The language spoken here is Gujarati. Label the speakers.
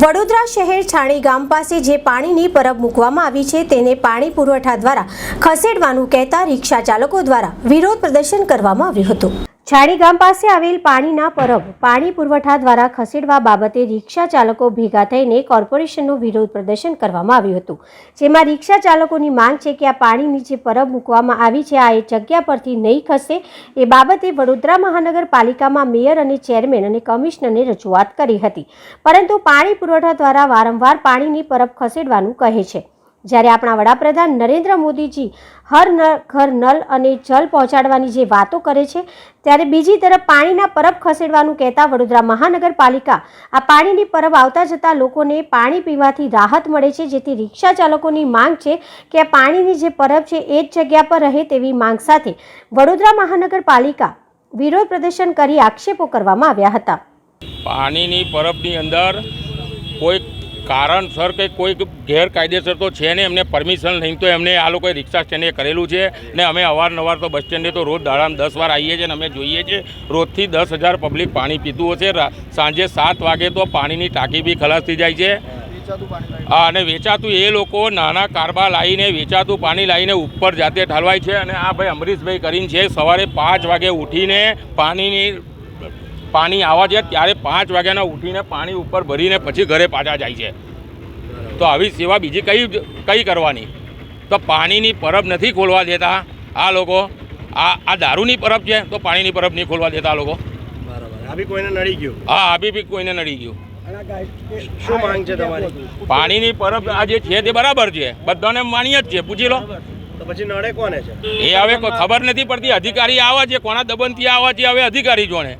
Speaker 1: વડોદરા શહેર છાણી ગામ પાસે જે પાણીની પરબ મૂકવામાં આવી છે, તેને પાણી પુરવઠા દ્વારા ખસેડવાનું કહેતા રિક્ષા ચાલકો દ્વારા વિરોધ પ્રદર્શન કરવામાં આવ્યું હતું. છાણી ગામ પાસે આવેલ પાણીના પરબ પાણી પુરવઠા દ્વારા ખસેડવા બાબતે રિક્ષા ચાલકો ભેગા થઈને કોર્પોરેશનનું વિરોધ પ્રદર્શન કરવામાં આવ્યું હતું. જેમાં રિક્ષા ચાલકોની માંગ છે કે આ પાણીની જે પરબ મૂકવામાં આવી છે, આ એ જગ્યા પરથી નહીં ખસે. એ બાબતે વડોદરા મહાનગરપાલિકામાં મેયર અને ચેરમેન અને કમિશનરને રજૂઆત કરી હતી. પરંતુ પાણી પુરવઠા દ્વારા વારંવાર પાણીની પરબ ખસેડવાનું કહે છે. જ્યારે આપણા વડાપ્રધાન નરેન્દ્ર મોદીજી હર ઘર નલ અને જલ પહોંચાડવાની જે વાતો કરે છે, ત્યારે બીજી તરફ પાણીના પરબ ખસેડવાનું કહેતા વડોદરા મહાનગરપાલિકા આ પાણીની પરબ આવતા જતા લોકોને પાણી પીવાથી રાહત મળે છે, જેથી રિક્ષા ચાલકોની માંગ છે કે આ પાણીની જે પરબ છે એ જ જગ્યા પર રહે તેવી માંગ સાથે વડોદરા મહાનગરપાલિકા વિરોધ પ્રદર્શન કરી આક્ષેપો કરવામાં આવ્યા હતા.
Speaker 2: પાણીની પરબની અંદર કોઈ કારણસર કે કોઈ ગેરકાયદેસર તો છે ને એમને પરમિશન લઈને તો એમને આ લોકોએ રિક્ષા સ્ટેન્ડે કરેલું છે ને અમે અવારનવાર તો બસ સ્ટેન્ડે તો રોજ દાડામાં દસ વાર આવીએ છીએ ને અમે જોઈએ છીએ. રોજથી દસ હજાર પબ્લિક પાણી પીતું હશે. સાંજે સાત વાગે તો પાણીની ટાંકી બી ખલાસ થઈ જાય છે. હા અને વેચાતું એ લોકો નાના કારબા લાવીને વેચાતું પાણી લાવીને ઉપર જાતે ઠાલવાય છે. અને આ ભાઈ અમરીશભાઈ કરીને છે સવારે પાંચ વાગે ઉઠીને પાણીની પાણી આવવા છે ત્યારે પાંચ વાગ્યાના ઉઠીને પાણી ઉપર ભરીને પછી ઘરે પાછા જાય છે. તો આવી સેવા બીજી કઈ કઈ કરવાની? તો પાણીની પરબ નથી ખોલવા દેતા આ લોકો. આ આ દારૂની પરબ છે તો પાણીની પરબ નહીં ખોલવા દેતા આ લોકો.
Speaker 3: કોઈને નડી ગયું?
Speaker 2: હા આવી બી કોઈને નડી ગયું.
Speaker 3: શું માંગ છે તમારી?
Speaker 2: પાણીની પરબ આ જે છે તે બરાબર છે. બધાને માન્ય જ છે. પૂછી લો.
Speaker 3: તો પછી નડે કોને છે?
Speaker 2: એ હવે કોઈ ખબર નથી પડતી. અધિકારી આવે છે કોના દબનથી આવે છે હવે અધિકારી જોણે.